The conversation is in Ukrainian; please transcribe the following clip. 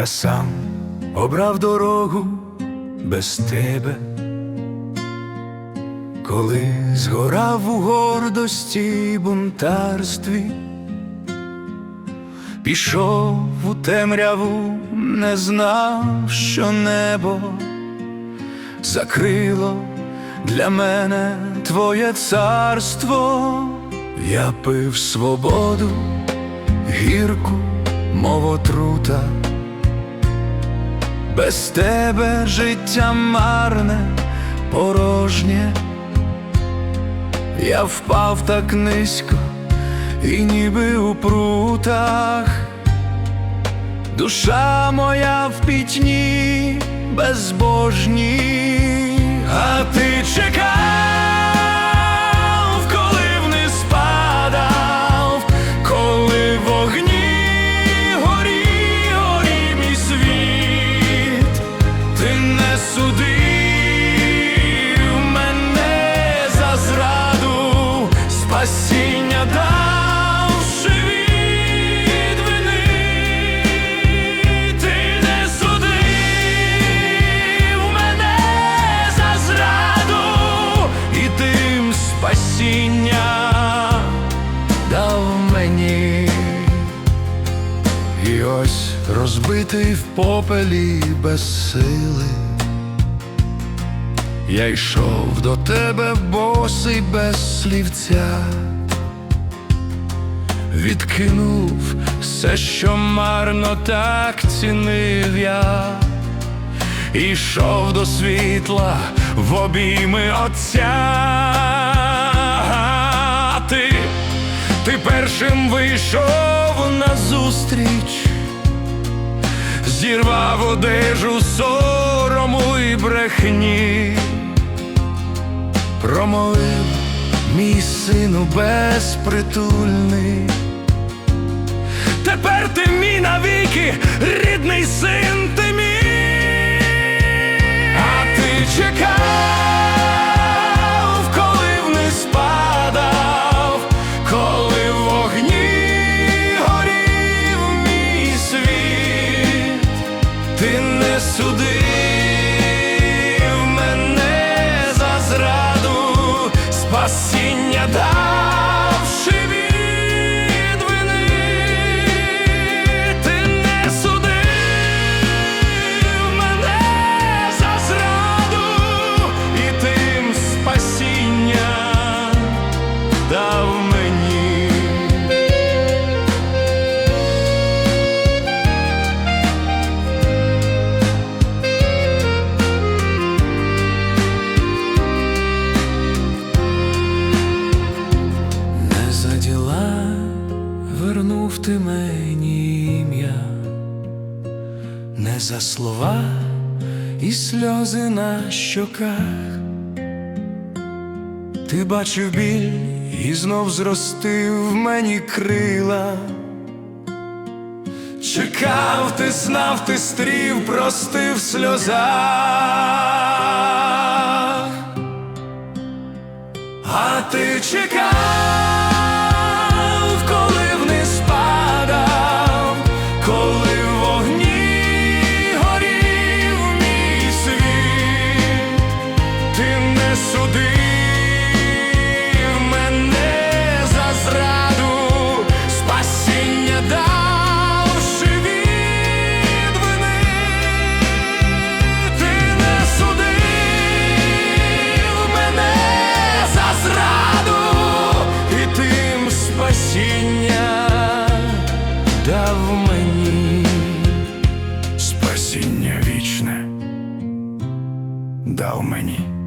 Я сам обрав дорогу без тебе, коли згорав у гордості й бунтарстві, пішов у темряву, не знав, що небо закрило для мене твоє царство, я пив свободу, гірку, мов отрута. Без тебе життя марне, порожнє, я впав так низько, і ніби у прутах, душа моя в пітьні безбожній, а ти чекав, спасіння дав мені. І ось розбитий в попелі без сили. Я йшов до тебе босий без слівця, відкинув все, що марно так цінив я, Ішов до світла в обійми Отця. Ти першим вийшов назустріч, зірвав одежу сорому і брехні, промовив мій сину безпритульний. Тепер ти мій навіки, не судив не за слова і сльози на щоках. Ти бачив біль і знов зростив мені крила. Чекав, ти знав, ти стрів, простив в сльозах. А ти чекав, дав мені.